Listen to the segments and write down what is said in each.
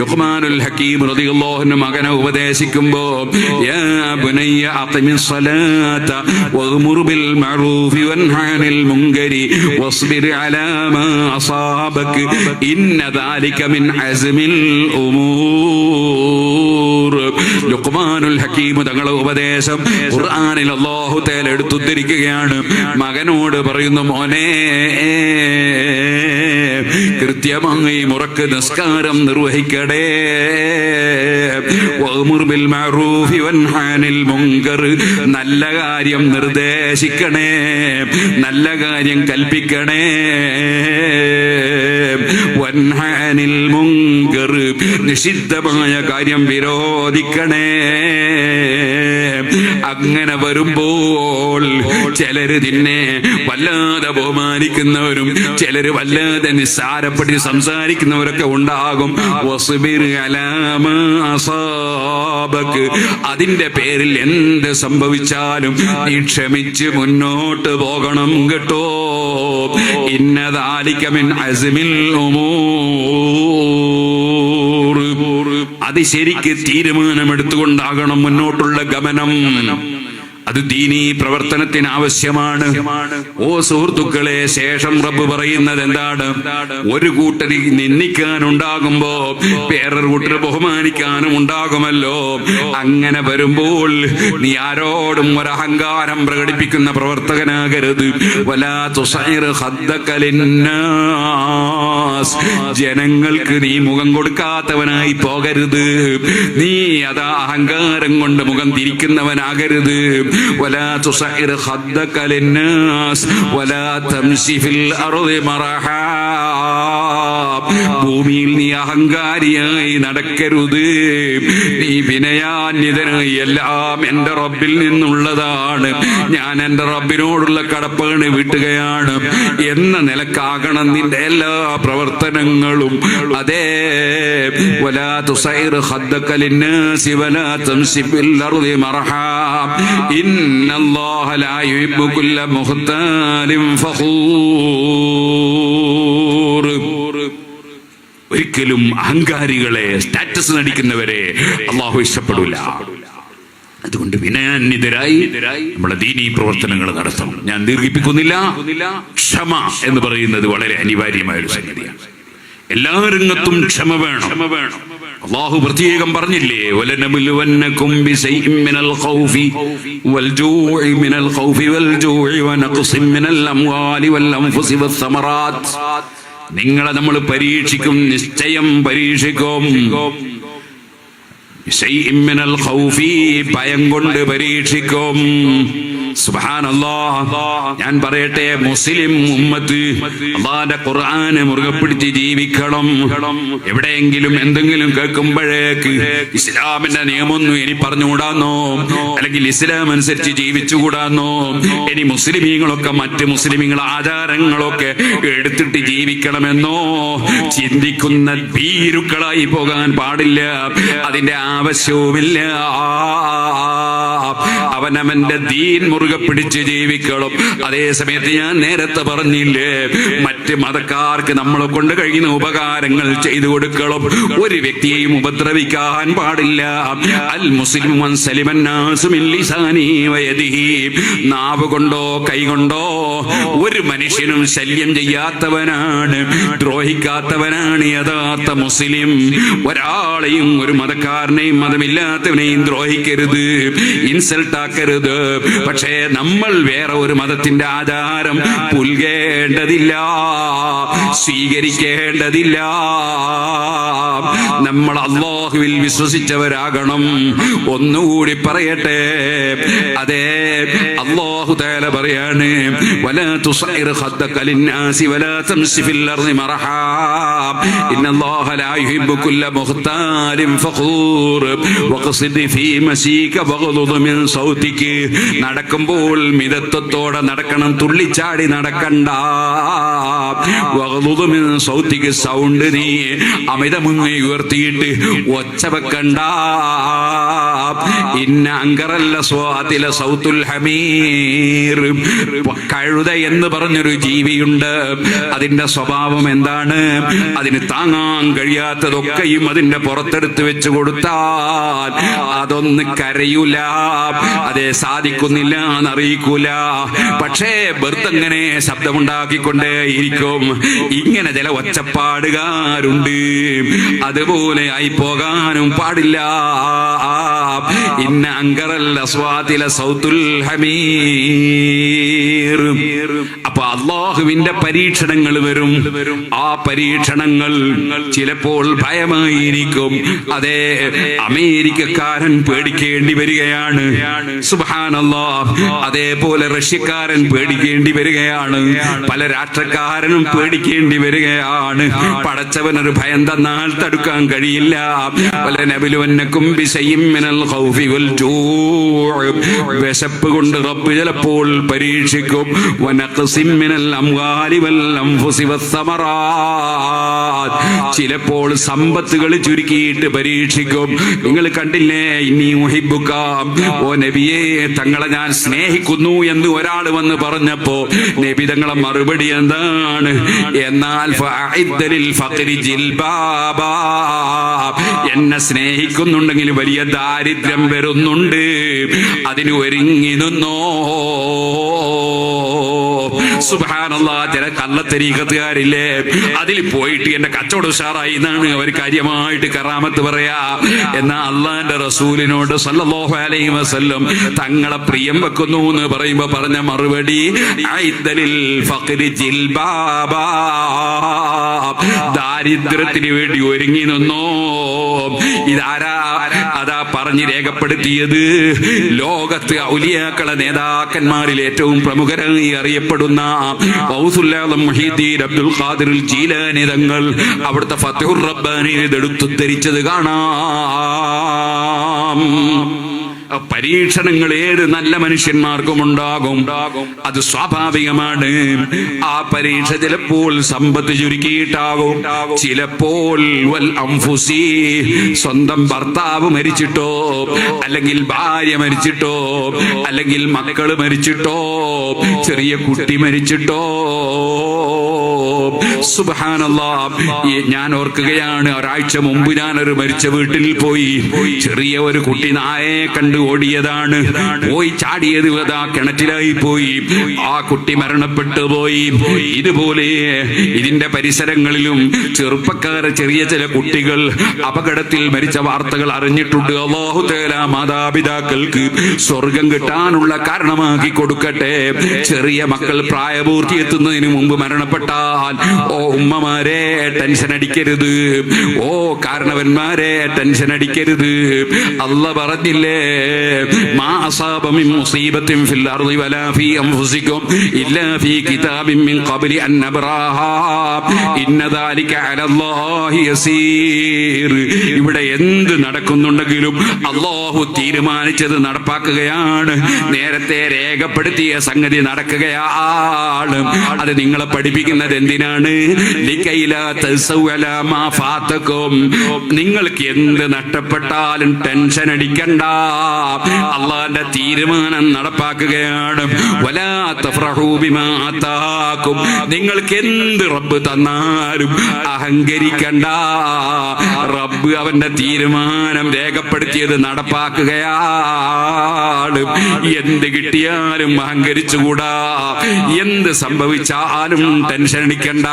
ലുഖ്മാനുൽ ഹക്കീം റളിയല്ലാഹു മകനെ ഉപദേശിക്കുമ്പോൾ യാ ബുനയ്യ അഖിമിസ് സ്വലാത്ത വഗ്മുർ ബിൽ മഅറൂഫി വൻഹ അനിൽ മുൻകരി അലാ മാ അസാബക ഇന്ന ദാലിക മിൻ അസ്മിൽ ഉമൂർ. ലുഖ്മാനുൽ ഹക്കീം തങ്ങളുടെ ഉപദേശം ഖുർആനിൽ അല്ലാഹു തആല എടുത്തുദ്ധരിക്കുകയാണ്. മകനോട് പറയുന്നു മോനെ കൃത്യമായി മുറക്ക് നിസ്കാരം നിർവഹിക്കടേ. നല്ല കാര്യം നിർദ്ദേശിക്കണേ. നല്ല കാര്യം കൽപ്പിക്കണേ. വൻഹാനിൽ മുങ്കർ. നിഷിദ്ധമായ കാര്യം വിരോധിക്കണേ. അങ്ങനെ വരുമ്പോൾ ചിലര് നിന്നെ വല്ലാതെ ബഹുമാനിക്കുന്നവരും ചിലര് വല്ലാതെ നിസ്സാരപ്പെട്ട് സംസാരിക്കുന്നവരൊക്കെ ഉണ്ടാകും. അതിന്റെ പേരിൽ എന്ത് സംഭവിച്ചാലും നീ ക്ഷമിച്ച് മുന്നോട്ട് പോകണം കേട്ടോ. ഇന്നതാലിക്കമിൻ അസ്മിൽ അത് ശരിക്ക് തീരുമാനമെടുത്തുകൊണ്ടാകണം മുന്നോട്ടുള്ള ഗമനം. അത് ദീനീ പ്രവർത്തനത്തിന് ആവശ്യമാണ്. ഓ സുഹൃത്തുക്കളെ ശേഷം റബ്ബ് പറയുന്നത് എന്താണ്? ഒരു കൂട്ടരി നിന്ദിക്കാനുണ്ടാകുമ്പോ വേറൊരു കൂട്ടർ ബഹുമാനിക്കാനും ഉണ്ടാകുമല്ലോ. അങ്ങനെ വരുമ്പോൾ നീ ആരോടും ഒരു അഹങ്കാരം പ്രകടിപ്പിക്കുന്ന പ്രവർത്തകനാകരുത്. വലാ. ജനങ്ങൾക്ക് നീ മുഖം കൊടുക്കാത്തവനായി പോകരുത്. നീ അതാ അഹങ്കാരം കൊണ്ട് മുഖം തിരിക്കുന്നവനാകരുത്. ولا تصعر خدك للناس ولا تمشي في الأرض مرحا. ഭൂമിയിൽ നീ അഹങ്കാരിയായി നടക്കരുത്. നീ വിനയാന്യതനായി എല്ലാം എന്റെ റബ്ബിൽ നിന്നുള്ളതാണ്. ഞാൻ എന്റെ റബ്ബിനോടുള്ള കടപ്പകണ് വീട്ടുകയാണ്. എന്ന നിലക്കാകണം നിന്റെ എല്ലാ പ്രവർത്തനങ്ങളും. അതേ. വലാ തുസൈർ വലാ അർദി ഇന്നല്ലാഹ ലാ ഒരിക്കലും അഹങ്കാരികളെ സ്റ്റാറ്റസ് നടിക്കുന്നവരെ അള്ളാഹു ഇഷ്ടപ്പെടില്ല അതുകൊണ്ട് വിനയാന്യതരായി നമ്മളെ ദീനീ പ്രവർത്തനങ്ങൾ നടത്തണം. ഞാൻ ദീർഘിപ്പിക്കുന്നില്ല. ക്ഷമ എന്ന് പറയുന്നത് വളരെ അനിവാര്യമായ ഒരു സംഗതിയാണ്. എല്ലാ രംഗത്തും ക്ഷമ വേണം. ക്ഷമ വേണം അള്ളാഹു പ്രത്യേകം പറഞ്ഞില്ലേ വലനബുലുവന്നകും ബിശൈഇൻ മിനൽ മിനൽ നിങ്ങളെ നമ്മൾ പരീക്ഷിക്കും നിശ്ചയം പരീക്ഷിക്കും. ഭയം കൊണ്ട് പരീക്ഷിക്കും. ഞാൻ പറയട്ടെ മുസ്ലിം ഉമ്മത്ത് അള്ളാന്റെ ഖുർആാനെ മുറുകെ പിടിച്ച് ജീവിക്കണം. എവിടെയെങ്കിലും എന്തെങ്കിലും കേൾക്കുമ്പോഴേക്ക് ഇസ്ലാമിന്റെ നിയമമൊന്നും ഇനി പറഞ്ഞുകൂടാന്നോ? അല്ലെങ്കിൽ ഇസ്ലാം അനുസരിച്ച് ജീവിച്ചുകൂടാന്നോ? ഇനി മുസ്ലിമീങ്ങളൊക്കെ മറ്റ് മുസ്ലിമീങ്ങൾ ആചാരങ്ങളൊക്കെ എടുത്തിട്ട് ജീവിക്കണമെന്നോ? ചിന്തിക്കുന്ന ഭീരുക്കളായി പോകാൻ പാടില്ല. അതിന്റെ ആവശ്യവുമില്ല. അവനവന്റെ ദീൻ മുറുകെ പിടിച്ച് ജീവിക്കണം. അതേ സമയത്ത് ഞാൻ നേരത്തെ പറഞ്ഞില്ലേ മറ്റ് മതക്കാർക്ക് നമ്മളെ കൊണ്ട് കഴിയുന്ന ഉപകാരങ്ങൾ ചെയ്തു കൊടുക്കണം. ഒരു വ്യക്തിയെയും ഉപദ്രവിക്കാൻ പാടില്ല. അൽ മുസ്ലിം മൻ സലിമൻ നാസു മിൻ ലിസാനി വയദിഹി. നാവ് കൊണ്ടോ കൈ കൊണ്ടോ ഒരു മനുഷ്യനും ശല്യം ചെയ്യാത്തവനാണ് ദ്രോഹിക്കാത്തവനാണ് യഥാർത്ഥ മുസ്ലിം. ഒരാളെയും ഒരു മതക്കാരനെയും മതമില്ലാത്തവനെയും ദ്രോഹിക്കരുത്. ഇൻസൾട്ട് ആക്കരുത് പക്ഷേ നമ്മൾ വേറെ ഒരു മതത്തിന്റെ ആചാരം പുൽകേണ്ടതില്ല സ്വീകരിക്കേണ്ടതില്ല. നമ്മൾ അള്ളാഹുവിൽ വിശ്വസിച്ചവരാകണം. ഒന്നുകൂടി പറയട്ടെ. അതെ അള്ളാഹു തേല പറയാണ് വലാ ലിന്നാസി മറഹാ. ഇന്നല്ലാഹ ലാ യുഹിബ്ബു കുല്ല ഫഖൂർ. ഫീ മസീക മിൻ സൗതിക നടക്കുമ്പോൾ മിതത്വത്തോടെ നടക്കണം. തുള്ളിച്ചാടി നടക്കണ്ട. സൗത്തിക്ക് സൗണ്ട് നീ അമിതമുങ്ങി ഉയർത്തിയിട്ട് ഒച്ച വെക്കണ്ട. ഇന്ന അങ്കറല്ല സ്വാതില സൗത്തുൽ ഹമീർ. കഴുത എന്ന് പറഞ്ഞൊരു ജീവിയുണ്ട്. അതിന്റെ സ്വഭാവം എന്താണ്? അതിന് താങ്ങാൻ കഴിയാത്തതൊക്കെയും അതിന്റെ പുറത്തെടുത്ത് വെച്ചു കൊടുത്താൽ അതൊന്ന് കരയൂല. അതെ സാധിക്കുന്നില്ല എന്നറിയിക്കൂല. പക്ഷേ വെറുതെങ്ങനെ ശബ്ദമുണ്ടാക്കിക്കൊണ്ടേ ഇരിക്കും ഇങ്ങനെ ചില ഒച്ചപ്പാടുകാരുണ്ട്. അതുപോലെ ആയി പോകാനും പാടില്ല. ഇന്ന അങ്കറല്ല സ്വാതില സൗത്തുൽ ഹമീർ. അപ്പൊ അള്ളാഹുവിന്റെ പരീക്ഷണങ്ങൾ വരും. ആ പരീക്ഷണങ്ങൾ ചിലപ്പോൾ ഭയമായിരിക്കും. അതെ അമേരിക്കക്കാരൻ പേടിക്കേണ്ടി വരികയാണ്. സുബാനല്ലാ അതേപോലെ റഷ്യക്കാരൻ പേടിക്കേണ്ടി വരികയാണ്. പല രാഷ്ട്രക്കാരനും പേടിക്കേണ്ടി വരികയാണ്. പടച്ചവനൊരു ഭയം തന്നാൽ തടുക്കാൻ കഴിയില്ല. പല നബിലുവന്നക്കും. വിശപ്പ് കൊണ്ട് റബ്ബ് ചിലപ്പോൾ പരീക്ഷിക്കും. വനഖ്സിം ചിലപ്പോൾ സമ്പത്തുകൾ ചുരുക്കിയിട്ട് പരീക്ഷിക്കും. നിങ്ങൾ കണ്ടില്ലേ? ഇനി മുഹിബുക്കാം ഓ നബിയെ തങ്ങളെ ഞാൻ സ്നേഹിക്കുന്നു എന്ന് ഒരാൾ വന്ന് പറഞ്ഞപ്പോ നബി തങ്ങളെ മറുപടി എന്താണ്? എന്നാൽ. എന്നെ സ്നേഹിക്കുന്നുണ്ടെങ്കിൽ വലിയ ദാരിദ്ര്യം വരുന്നുണ്ട്. അതിന് ഒരുങ്ങി നിന്നോ. സുബാനല്ലാ ചില കള്ളത്തരീക്കത്തുകാരില്ലേ? അതിൽ പോയിട്ട് എന്റെ കച്ചവടം ഉഷാറായി. എന്നാണ് അവർ കാര്യമായിട്ട് കറാമത്ത് പറയാ. എന്നാ അള്ളാന്റെ റസൂലിനോട് സല്ലല്ലാഹു അലൈഹി വസല്ലം തങ്ങളെ പ്രിയം വെക്കുന്നു എന്ന് പറയുമ്പോ പറഞ്ഞ മറുപടി ഫഖരി ജിൽബാബ ദാരിദ്ര്യത്തിന് വേണ്ടി ഒരുങ്ങി നിന്നോ. ഇതാരാ? അതാ പറഞ്ഞ് രേഖപ്പെടുത്തിയത് ലോകത്ത് ഔലിയാക്കളെ നേതാക്കന്മാരിൽ ഏറ്റവും പ്രമുഖരായി അറിയപ്പെടുന്ന അബ്ദുൽ ഖാദിർ തങ്ങൾ അവിടുത്തെ ഫത്തുർ റബ്ബാനി ഇതെടുത്തുദ്ധരിച്ചത് കാണാം. പരീക്ഷണങ്ങൾ ഏത് നല്ല മനുഷ്യന്മാർക്കും ഉണ്ടാകും. അത് സ്വാഭാവികമാണ്. ആ പരീക്ഷ ചിലപ്പോൾ സമ്പത്ത് ചുരുക്കിയിട്ടാകും. ചിലപ്പോൾ വൽ അംഫുസി സ്വന്തം ഭർത്താവ് മരിച്ചിട്ടോ അല്ലെങ്കിൽ ഭാര്യ മരിച്ചിട്ടോ അല്ലെങ്കിൽ മക്കൾ മരിച്ചിട്ടോ ചെറിയ കുട്ടി മരിച്ചിട്ടോ. ഞാൻ ഓർക്കുകയാണ് ഒരാഴ്ച മുമ്പ് ഞാൻ ഒരു മരിച്ച വീട്ടിൽ പോയി. ചെറിയ ഒരു കുട്ടി നായെ കണ്ട്. ഓടിയതാണ്. പോയി ചാടിയത് അതാ കിണറ്റിലായി പോയി. ആ കുട്ടി മരണപ്പെട്ടു പോയി. ഇതുപോലെ ഇതിന്റെ പരിസരങ്ങളിലും ചെറുപ്പക്കാരെ ചെറിയ ചില കുട്ടികൾ അപകടത്തിൽ മരിച്ച വാർത്തകൾ അറിഞ്ഞിട്ടുണ്ട്. അള്ളാഹു തേല മാതാപിതാക്കൾക്ക് സ്വർഗം കിട്ടാനുള്ള കാരണമാക്കി കൊടുക്കട്ടെ. ചെറിയ മക്കൾ പ്രായപൂർത്തി എത്തുന്നതിന് മുമ്പ് മരണപ്പെട്ടാൽ ഓ ഉമ്മമാരെ ടെൻഷൻ അടിക്കരുത്. ഓ കാരണവന്മാരെ ടെൻഷൻ അടിക്കരുത്. അല്ല പറഞ്ഞില്ലേ ഇവിടെ എന്ത് നടക്കുന്നുണ്ടെങ്കിലും അള്ളാഹു തീരുമാനിച്ചത് നടപ്പാക്കുകയാണ്. നേരത്തെ രേഖപ്പെടുത്തിയ സംഗതി നടക്കുകയാണ്. അത് നിങ്ങളെ പഠിപ്പിക്കുന്നത് എന്തിനാണ്? നിങ്ങൾക്ക് എന്ത് നഷ്ടപ്പെട്ടാലും ടെൻഷൻ അടിക്കണ്ട. അള്ളാന്റെ തീരുമാനം നടപ്പാക്കുകയാണ്. നിങ്ങൾക്ക് എന്ത് റബ്ബ് തന്നാലും അഹങ്കരിക്കണ്ട. റബ്ബ് അവന്റെ തീരുമാനം രേഖപ്പെടുത്തിയത് നടപ്പാക്കുകയാണ്. എന്ത് കിട്ടിയാലും അഹങ്കരിച്ചുകൂടാ. എന്ത് സംഭവിച്ചാലും ടെൻഷൻ അടിക്കണ്ട.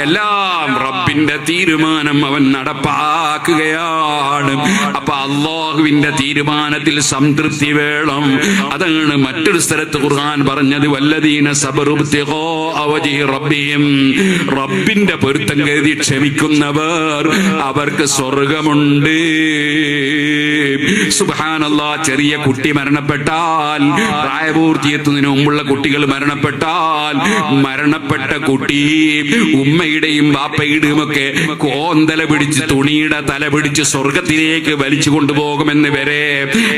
എല്ലാം റബ്ബിന്റെ തീരുമാനം അവൻ നടപ്പാക്കുകയാണ്. അപ്പൊ അള്ളാഹുവിന്റെ തീരുമാനത്തിൽ സംതൃപ്തി വേണം. അതാണ് മറ്റൊരു സ്ഥലത്ത് ഖുർആൻ പറഞ്ഞത് വല്ലദീന സബറുബ്തിഹോ അവജി റബ്ബിയും റബ്ബിന്റെ പൊരുത്തം കരുതി ക്ഷമിക്കുന്നവർ അവർക്ക് സ്വർഗമുണ്ട്. സുബാനല്ല ചെറിയ കുട്ടി മരണപ്പെട്ടാൽ പ്രായപൂർത്തി എത്തുന്നതിന് മുമ്പുള്ള കുട്ടികൾ മരണപ്പെട്ടാൽ മരണപ്പെട്ട കുട്ടി ഉമ്മയുടെയും ബാപ്പയുടെയും ഒക്കെ കോന്തല പിടിച്ച് തുണിയുടെ തല പിടിച്ച് സ്വർഗത്തിലേക്ക് വലിച്ചു കൊണ്ടുപോകുമെന്ന് വരെ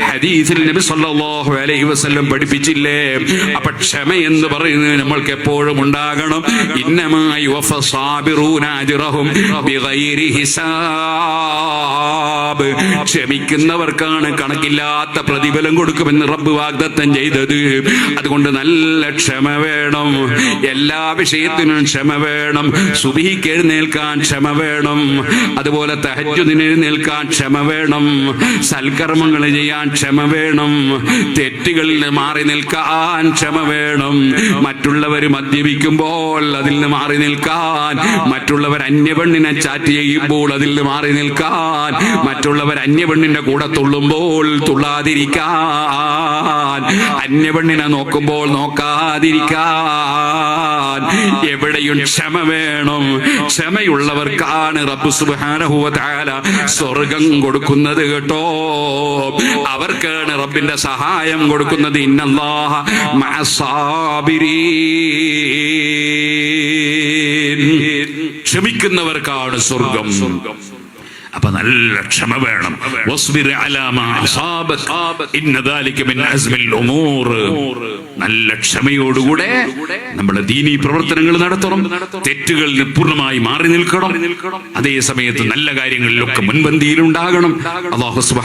ഹദീസിൽ നബി സല്ലല്ലാഹു അലൈഹി വസല്ലം പഠിപ്പിച്ചില്ലേ? അപ്പൊ ക്ഷമ എന്ന് പറയുന്നത് നമ്മൾക്ക് എപ്പോഴും ഉണ്ടാകണം. ഇന്നമായി ഹിസാബ്. ക്ഷമിക്കുന്നവർക്കാണ് കണക്കില്ലാത്ത പ്രതിഫലം കൊടുക്കുമെന്ന് റബ്ബ് വാഗ്ദത്തം ചെയ്തത്. അതുകൊണ്ട് നല്ല ക്ഷമ വേണം. എല്ലാ വിഷയത്തിനും ക്ഷമ വേണം. സുബിഹിക്ക് എഴുന്നേൽക്കാൻ ക്ഷമ വേണം. അതുപോലെ തഹജുദിന് എഴുന്നേൽക്കാൻ ക്ഷമ വേണം. സൽക്കർമ്മങ്ങൾ ചെയ്യാൻ ക്ഷമ വേണം. തെറ്റുകളിൽ മാറി നിൽക്കാൻ ക്ഷമ വേണം. മറ്റുള്ളവർ മദ്യപിക്കുമ്പോൾ അതിൽ നിന്ന് മാറി നിൽക്കാൻ. മറ്റുള്ളവർ അന്യപെണ്ണിനെ ചാറ്റ് ചെയ്യുമ്പോൾ അതിൽ നിന്ന് മാറി നിൽക്കാൻ. മറ്റുള്ളവർ അന്യപെണ്ണിന്റെ കൂടെ തുള്ളുമ്പോൾ തുള്ളാതിരിക്കാൻ. അന്യപെണ്ണിനെ നോക്കുമ്പോൾ നോക്കാതിരിക്കാൻ. എവിടെയും ക്ഷമ വേണം. ക്ഷമയുള്ളവർക്കാണ് റബ്ബു വ തആല സ്വർഗം കൊടുക്കുന്നത് കേട്ടോ. അവർക്കാണ് റബ്ബിന്റെ സഹായം കൊടുക്കുന്നത്. ഇന്നല്ലാഹ ക്ഷമിക്കുന്നവർക്കാണ് സ്വർഗം. അപ്പൊ നല്ല ക്ഷമ വേണം. നല്ല ക്ഷമയോടുകൂടെ നമ്മുടെ ദീനീ പ്രവർത്തനങ്ങൾ നടത്തണം. തെറ്റുകളിൽ പൂർണമായി മാറി നിൽക്കണം. അതേ സമയത്ത് നല്ല കാര്യങ്ങളിലൊക്കെ മുൻപന്തിയിൽ ഉണ്ടാകണം അള്ളാഹു വ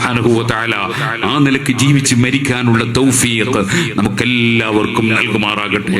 ആ നിലയ്ക്ക് ജീവിച്ച് മരിക്കാനുള്ള തൗഫീഖ് നമുക്കെല്ലാവർക്കും നൽകുമാറാകട്ടെ.